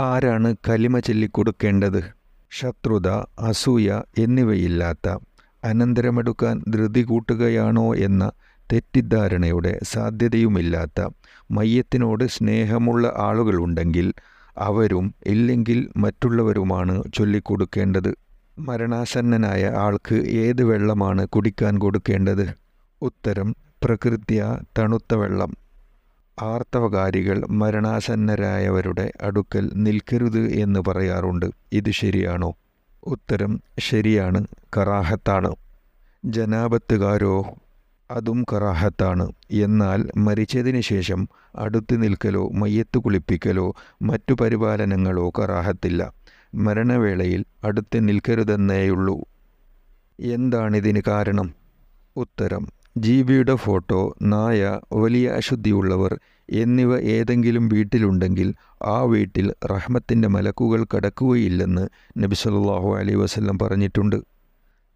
ആരാണ് കലിമ ചൊല്ലിക്കൊടുക്കേണ്ടത്? ശത്രുത അസൂയ എന്നിവയില്ലാത്ത അനന്തരമെടുക്കാൻ ധൃതി കൂട്ടുകയാണോ എന്ന തെറ്റിദ്ധാരണയുടെ സാധ്യതയുമില്ലാത്ത മയ്യത്തിനോട് സ്നേഹമുള്ള ആളുകളുണ്ടെങ്കിൽ അവരും ഇല്ലെങ്കിൽ മറ്റുള്ളവരുമാണ് ചൊല്ലിക്കൊടുക്കേണ്ടത്. മരണാസന്നനായ ആൾക്ക് ഏത് വെള്ളമാണ് കുടിക്കാൻ കൊടുക്കേണ്ടത്? ഉത്തരം പ്രകൃത്യ തണുത്ത വെള്ളം. ആർത്തവകാരികൾ മരണാസന്നരായവരുടെ അടുക്കൽ നിൽക്കരുത് എന്ന് പറയാറുണ്ട്. ഇത് ശരിയാണോ? ഉത്തരം ശരിയാണ്. കറാഹത്താണ്. ജനാപത്തുകാരോ അതും കറാഹത്താണ്. എന്നാൽ മരിച്ചതിന് ശേഷം അടുത്ത് നിൽക്കലോ മയ്യത്ത് കുളിപ്പിക്കലോ മറ്റു പരിപാലനങ്ങളോ കറാഹത്തില്ല. മരണവേളയിൽ അടുത്ത് നിൽക്കരുതെന്നേയുള്ളൂ. എന്താണിതിന് കാരണം? ഉത്തരം ജീവിയുടെ ഫോട്ടോ നായ വലിയ അശുദ്ധിയുള്ളവർ എന്നിവ ഏതെങ്കിലും വീട്ടിലുണ്ടെങ്കിൽ ആ വീട്ടിൽ റഹ്മത്തിന്റെ മലക്കുകൾ കടക്കുകയില്ലെന്ന് നബി സല്ലല്ലാഹു അലൈഹി വസല്ലം പറഞ്ഞിട്ടുണ്ട്.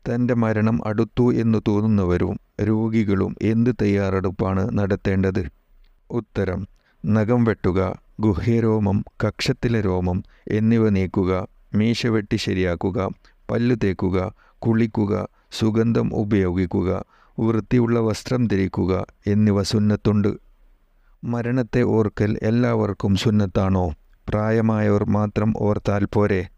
തന്റെ മരണം അടുത്തു എന്ന് തോന്നുന്നവരും രോഗികളും എന്ത് തയ്യാറെടുപ്പാണ് നടത്തേണ്ടത്? ഉത്തരം നഖം വെട്ടുക ഗുഹ്യരോമം കക്ഷത്തിലെ രോമം എന്നിവ നീക്കുക മീശ വെട്ടി ശരിയാക്കുക പല്ലു തേക്കുക കുളിക്കുക സുഗന്ധം ഉപയോഗിക്കുക വൃത്തിയുള്ള വസ്ത്രം ധരിക്കുക എന്നിവ സുന്നത്തുണ്ട്. മരണത്തെ ഓർക്കൽ എല്ലാവർക്കും സുന്നത്താണോ? പ്രായമായവർ മാത്രം ഓർത്താൽ പോരെ.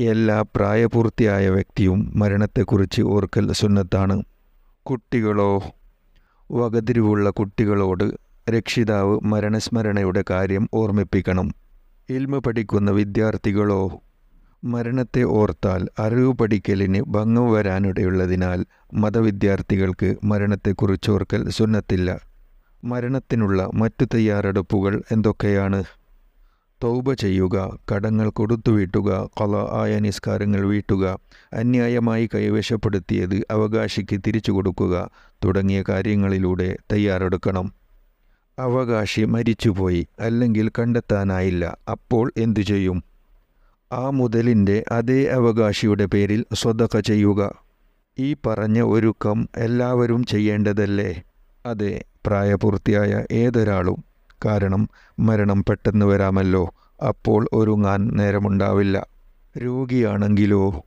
എല്ലാ പ്രായപൂർത്തിയായ വ്യക്തിയും മരണത്തെക്കുറിച്ച് ഓർക്കൽ സുന്നത്താണ്. കുട്ടികളോ വകതിരിവുള്ള കുട്ടികളോട് രക്ഷിതാവ് മരണസ്മരണയുടെ കാര്യം ഓർമ്മിപ്പിക്കണം. ഇൽമ പഠിക്കുന്ന വിദ്യാർത്ഥികളോ മരണത്തെ ഓർത്താൽ അറിവ് പഠിക്കലിന് ഭംഗം വരാനിടയുള്ളതിനാൽ മതവിദ്യാർത്ഥികൾക്ക് മരണത്തെക്കുറിച്ചോർക്കൽ സുന്നത്തില്ല. മരണത്തിനുള്ള മറ്റു തയ്യാറെടുപ്പുകൾ എന്തൊക്കെയാണ്? തൗബ ചെയ്യുക കടങ്ങൾ കൊടുത്തു വീട്ടുക കൊല ആയ നിസ്കാരങ്ങൾ വീട്ടുക അന്യായമായി കൈവശപ്പെടുത്തിയത് അവകാശിക്ക് തിരിച്ചു കൊടുക്കുക തുടങ്ങിയ കാര്യങ്ങളിലൂടെ തയ്യാറെടുക്കണം. അവകാശി മരിച്ചുപോയി അല്ലെങ്കിൽ കണ്ടെത്താനായില്ല അപ്പോൾ എന്തു ചെയ്യും? ആ മുതലിന്റെ അതേ അവകാശിയുടെ പേരിൽ സ്വതക ചെയ്യുക. ഈ പറഞ്ഞ ഒരുക്കം എല്ലാവരും ചെയ്യേണ്ടതല്ലേ? അതെ. പ്രായപൂർത്തിയായ ഏതൊരാളും കാരണം മരണം പെട്ടെന്ന് വരാമല്ലോ. അപ്പോൾ ഒരുങ്ങാൻ നേരമുണ്ടാവില്ല. രോഗിയാണെങ്കിലോ?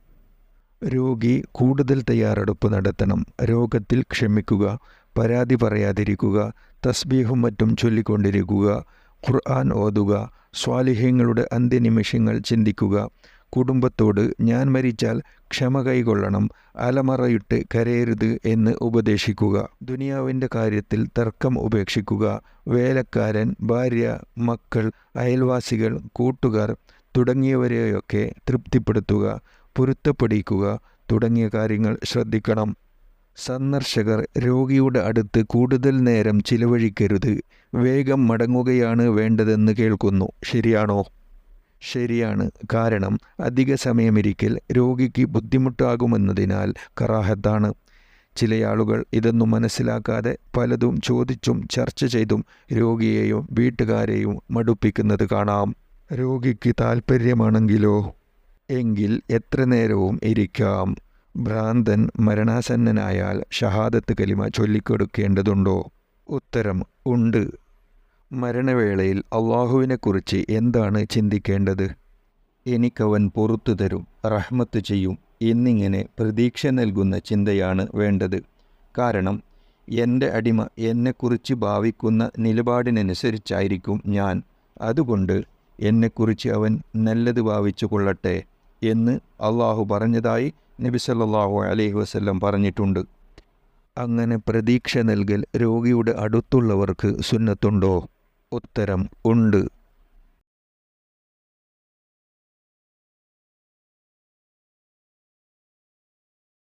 രോഗി കൂടുതൽ തയ്യാറെടുപ്പ് നടത്തണം. രോഗത്തിൽ ക്ഷമിക്കുക പരാതി പറയാതിരിക്കുക തസ്ബീഹും മറ്റും ചൊല്ലിക്കൊണ്ടിരിക്കുക ഖുർആൻ ഓതുക സ്വാലിഹ്യങ്ങളുടെ അന്ത്യനിമിഷങ്ങൾ ചിന്തിക്കുക കുടുംബത്തോട് ഞാൻ മരിച്ചാൽ ക്ഷമ കൈകൊള്ളണം അലമറയിട്ട് കരയരുത് എന്ന് ഉപദേശിക്കുക. ദുനിയാവിന്റെ കാര്യത്തിൽ തർക്കം ഉപേക്ഷിക്കുക. വേലക്കാരൻ ഭാര്യ മക്കൾ അയൽവാസികൾ കൂട്ടുകാർ തുടങ്ങിയവരെയൊക്കെ തൃപ്തിപ്പെടുത്തുക പൊരുത്തപ്പെടിക്കുക തുടങ്ങിയ കാര്യങ്ങൾ ശ്രദ്ധിക്കണം. സന്ദർശകർ രോഗിയുടെ അടുത്ത് കൂടുതൽ നേരം ചിലവഴിക്കരുത്. വേഗം മടങ്ങുകയാണ് വേണ്ടതെന്ന് കേൾക്കുന്നു. ശരിയാണോ? ശരിയാണ്. കാരണം അധിക സമയമിരിക്കൽ രോഗിക്ക് ബുദ്ധിമുട്ടാകുമെന്നതിനാൽ കറാഹത്താണ്. ചിലയാളുകൾ ഇതൊന്നും മനസ്സിലാക്കാതെ പലതും ചോദിച്ചും ചർച്ച ചെയ്തും രോഗിയെയും വീട്ടുകാരെയും മടുപ്പിക്കുന്നത് കാണാം. രോഗിക്ക് താൽപ്പര്യമാണെങ്കിലോ? എങ്കിൽ എത്ര നേരവും ഇരിക്കാം? ഭ്രാന്തൻ മരണാസന്നനായാൽ ഷഹാദത്ത് കലിമ ചൊല്ലിക്കൊടുക്കേണ്ടതുണ്ടോ? ഉത്തരം ഉണ്ട്. മരണവേളയിൽ അള്ളാഹുവിനെക്കുറിച്ച് എന്താണ് ചിന്തിക്കേണ്ടത്? എനിക്കവൻ പുറത്തു തരും റഹ്മത്ത് ചെയ്യും എന്നിങ്ങനെ പ്രതീക്ഷ നൽകുന്ന ചിന്തയാണ് വേണ്ടത്. കാരണം എന്റെ അടിമ എന്നെക്കുറിച്ച് ഭാവിക്കുന്ന നിലപാടിനനുസരിച്ചായിരിക്കും ഞാൻ. അതുകൊണ്ട് എന്നെക്കുറിച്ച് അവൻ നല്ലത് ഭാവിച്ചു കൊള്ളട്ടെ എന്ന് അള്ളാഹു പറഞ്ഞതായി നബി സല്ലല്ലാഹു അലൈഹി വസല്ലം പറഞ്ഞിട്ടുണ്ട്. അങ്ങനെ പ്രതീക്ഷ നൽകൽ രോഗിയുടെ അടുത്തുള്ളവർക്ക് സുന്നത്തുണ്ടോ? ഉത്തരം ഉണ്ട്.